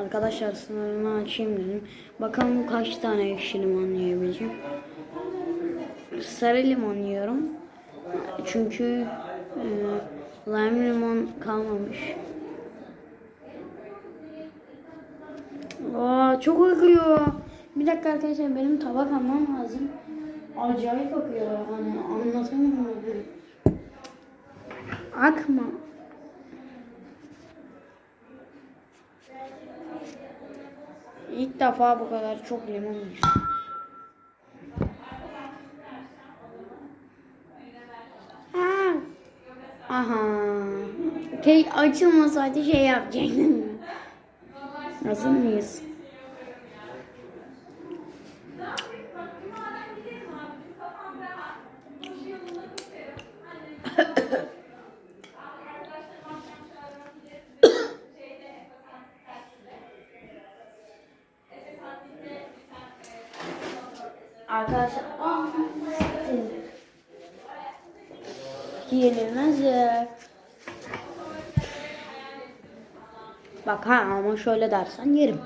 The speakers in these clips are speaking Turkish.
Arkadaşlar sınırını açayım dedim. Bakalım kaç tane ekşi limon yiyebileceğim. Sarı limon yiyorum. Çünkü e, lime limon kalmamış. Aa, çok akıyor. Bir dakika arkadaşlar benim tabak almam lazım. Acayip akıyor yani anlatamam. yani. Akma. İlk defa bu kadar çok limon. Ha. Aha. Şey açılmasaydı şey yapacaktım. Hazır mıyız? Arkadaşlar ah. Bak ha ama şöyle dersen yerim.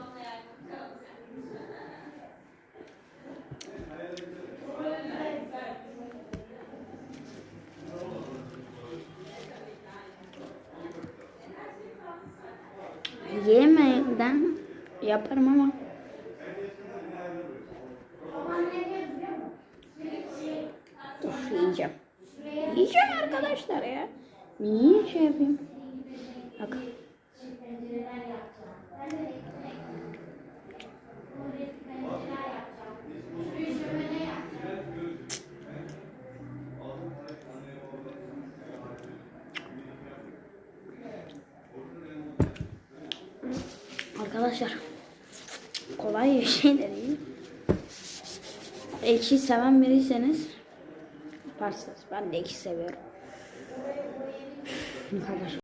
Yemeden yaparım ama yiyeceğim. Arkadaşlar ya. Niye şey yapayım? Bak. Arkadaşlar kolay bir şey de değil. Ekşi seven biriyseniz yaparsınız. Ben de ekşi seviyorum. Arkadaşlar.